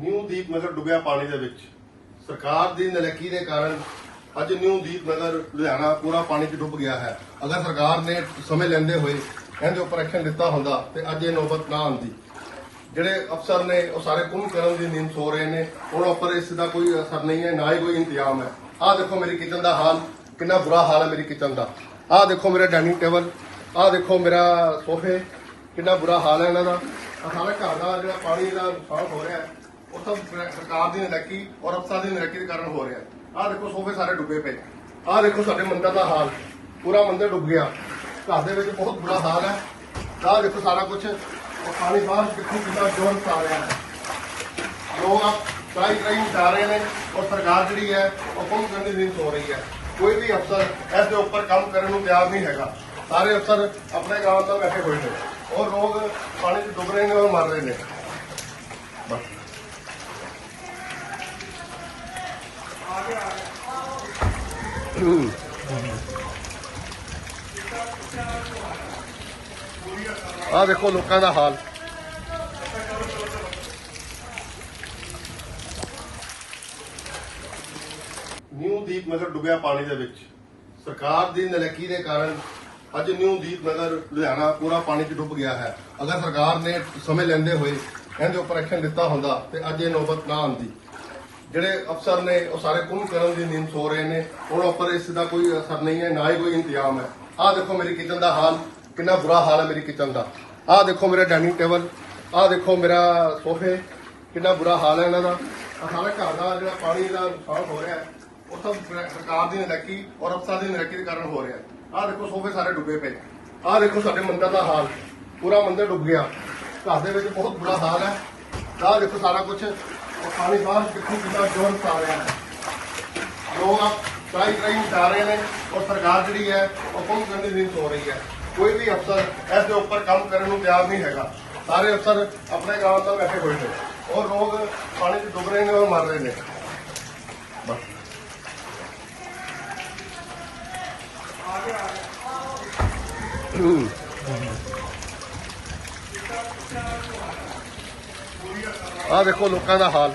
New ਦੀਪ ਨਗਰ ਡੁੱਬਿਆ ਪਾਣੀ ਦੇ ਵਿੱਚ। ਸਰਕਾਰ ਦੀ ਨਲਕੀ ਦੇ ਕਾਰਨ ਅੱਜ ਨਿਊ ਦੀਪ ਨਗਰ ਲੁਧਿਆਣਾ ਪੂਰਾ ਪਾਣੀ 'ਚ ਡੁੱਬ ਗਿਆ ਹੈ। ਅਗਰ ਸਰਕਾਰ ਨੇ ਸਮੇਂ ਲੈਂਦੇ ਹੋਏ ਇਹਦੇ ਉੱਪਰ ਐਕਸ਼ਨ ਦਿੱਤਾ ਹੁੰਦਾ ਤੇ ਅੱਜ ਇਹ ਨੌਬਤ ਨਾ ਆਉਂਦੀ। ਜਿਹੜੇ ਅਫਸਰ ਨੇ ਉਹ ਸਾਰੇ ਕੁੰਭਕਰਨ ਦੀ ਨੀਂਦ ਸੋ ਰਹੇ ਨੇ। ਉਹਨਾਂ ਉੱਪਰ ਇਸ ਦਾ ਕੋਈ ਅਸਰ ਨਹੀਂ ਹੈ, ਨਾ ਹੀ ਕੋਈ ਇੰਤਜ਼ਾਮ ਹੈ। ਆਹ ਦੇਖੋ ਮੇਰੀ ਕਿਚਨ ਦਾ ਹਾਲ, ਕਿੰਨਾ ਬੁਰਾ ਹਾਲ ਹੈ ਮੇਰੀ ਕਿਚਨ ਦਾ। ਆਹ ਦੇਖੋ ਮੇਰਾ ਡਾਈਨਿੰਗ ਟੇਬਲ ਆਹ ਦੇਖੋ ਮੇਰਾ ਸੋਫੇ, ਕਿੰਨਾ ਬੁਰਾ ਹਾਲ ਹੈ ਇਹਨਾਂ ਦਾ। ਆਹ ਸਾਰਾ ਘਰ ਦਾ ਜਿਹੜਾ ਪਾਣੀ ਦਾ ਨੁਕਸਾਨ ਹੋ ਰਿਹਾ ਹੈ। ਉਹ ਸਭ ਸਰਕਾਰ ਦੀ ਨਲਕੀ ਔਰ ਅਫਸਰ ਦੀ ਨਲਕੀ ਦੇ ਕਾਰਨ ਹੋ ਰਿਹਾ। ਹੈ ਆਹ ਦੇਖੋ ਸੋਫੇ ਸਾਰੇ ਡੁੱਬੇ ਪਏ। ਆਹ ਦੇਖੋ ਸਾਡੇ ਮੰਦਰ ਦਾ ਹਾਲ। ਪੂਰਾ ਮੰਦਰ ਡੁੱਬ ਗਿਆ। ਘਰ ਦੇ ਵਿੱਚ ਬਹੁਤ ਬੁਰਾ ਹਾਲ ਹੈ। ਆਹ ਦੇਖੋ ਸਾਰਾ ਕੁਝ ਉਹ ਪਾਣੀ ਬਾਹਰ ਕਿੱਥੋਂ ਕਿੰਨਾ ਜ਼ੋਰ ਪਾ ਰਿਹਾ ਹੈ। ਲੋਕ ਆਪ ਟਰਾਈ ਟਰਾਈ ਜਾ ਰਹੇ ਨੇ ਔਰ ਸਰਕਾਰ ਜਿਹੜੀ ਹੈ, ਉਹ ਕੰਮ ਕਰਨ ਦੀ ਨਹੀਂ ਸੋ ਰਹੀ ਹੈ। ਕੋਈ ਵੀ ਅਫਸਰ ਇਸ ਦੇ ਉੱਪਰ ਕੰਮ ਕਰਨ ਨੂੰ ਤਿਆਰ ਨਹੀਂ ਹੈਗਾ। ਸਾਰੇ ਅਫਸਰ ਆਪਣੇ ਗਾਂਵ ਤੋਂ ਬੈਠੇ ਹੋਏ ਨੇ। ਔਰ ਲੋਕ ਪਾਣੀ 'ਚ ਡੁੱਬ ਰਹੇ ਨੇ ਔਰ ਮਰ ਰਹੇ ਨੇ। ਆਹ ਦੇਖੋ ਲੋਕਾਂ ਦਾ ਹਾਲ ਨਿਊ ਦੀਪ ਨਗਰ ਡੁੱਬਿਆ ਪਾਣੀ ਦੇ ਵਿੱਚ। ਸਰਕਾਰ ਦੀ ਨਲਕੀ ਦੇ ਕਾਰਨ ਅੱਜ ਨਿਊ ਦੀਪ ਨਗਰ ਲੁਧਿਆਣਾ ਪੂਰਾ ਪਾਣੀ 'ਚ ਡੁੱਬ ਗਿਆ ਹੈ। ਅਗਰ ਸਰਕਾਰ ਨੇ ਸਮੇਂ ਲੈਂਦੇ ਹੋਏ ਇਹਦੇ ਉੱਪਰ ਐਕਸ਼ਨ ਦਿੱਤਾ ਹੁੰਦਾ ਤੇ ਅੱਜ ਇਹ ਨੌਬਤ ਨਾ ਆਉਂਦੀ। ਜਿਹੜੇ ਅਫਸਰ ਨੇ, ਉਹ ਸਾਰੇ ਕੁੰਭ ਕਰਨ ਦੀ ਨੀਂਦ ਸੋ ਰਹੇ ਨੇ। ਉਹਨਾਂ ਉੱਪਰ ਇਸ ਦਾ ਕੋਈ ਅਸਰ ਨਹੀਂ ਹੈ, ਨਾ ਹੀ ਕੋਈ ਇੰਤਜ਼ਾਮ ਹੈ। ਆਹ ਦੇਖੋ ਮੇਰੀ ਕਿਚਨ ਦਾ ਹਾਲ, ਕਿੰਨਾ ਬੁਰਾ ਹਾਲ ਹੈ ਮੇਰੀ ਕਿਚਨ ਦਾ। ਆਹ ਦੇਖੋ ਮੇਰਾ ਡਾਈਨਿੰਗ ਟੇਬਲ ਆਹ ਦੇਖੋ ਮੇਰਾ ਸੋਫੇ, ਕਿੰਨਾ ਬੁਰਾ ਹਾਲ ਹੈ ਇਹਨਾਂ ਦਾ। ਸਾਰਾ ਘਰ ਦਾ ਜਿਹੜਾ ਪਾਣੀ ਦਾ ਨੁਕਸਾਨ ਹੋ ਰਿਹਾ ਹੈ, ਉਹ ਸਭ ਸਰਕਾਰ ਦੀ ਨਲਕੀ ਔਰ ਅਫਸਰ ਦੀ ਨਲਕੀ ਦੇ ਕਾਰਨ ਹੋ ਰਿਹਾ ਹੈ। ਆਹ ਦੇਖੋ ਸੋਫੇ ਸਾਰੇ ਡੁੱਬੇ ਪਏ। ਆਹ ਦੇਖੋ ਸਾਡੇ ਮੰਦਰ ਦਾ ਹਾਲ, ਪੂਰਾ ਮੰਦਰ ਡੁੱਬ ਗਿਆ। ਘਰ ਦੇ ਵਿੱਚ ਬਹੁਤ ਬੁਰਾ ਹਾਲ ਹੈ। ਆਹ ਦੇਖੋ ਸਾਰਾ ਕੁਝ ਉਹ ਪਾਣੀ ਬਾਹਰ ਕਿੱਥੋਂ ਕਿੰਨਾ ਜ਼ੋਰ ਪਾ ਰਿਹਾ ਹੈ। ਲੋਕ ਆਪ ਟਰਾਈ ਟਰਾਈ ਜਾ ਰਹੇ ਨੇ ਔਰ ਸਰਕਾਰ ਜਿਹੜੀ ਹੈ, ਉਹ ਕੰਮ ਕਰਨ ਦੀ ਨਹੀਂ ਰਹੀ ਹੈ। ਕੋਈ ਵੀ ਅਫਸਰ ਇਸ ਦੇ ਉੱਪਰ ਕੰਮ ਕਰਨ ਨੂੰ ਤਿਆਰ ਨਹੀਂ ਹੈਗਾ। ਸਾਰੇ ਅਫਸਰ ਆਪਣੇ ਗਾਂਵ ਤੋਂ ਬੈਠੇ ਹੋਏ ਨੇ। ਔਰ ਲੋਕ ਪਾਣੀ 'ਚ ਡੁੱਬ ਰਹੇ ਨੇ ਔਰ ਮਰ ਰਹੇ ਨੇ। ਬਸ। ਆਹ ਦੇਖੋ ਲੋਕਾਂ ਦਾ ਹਾਲ।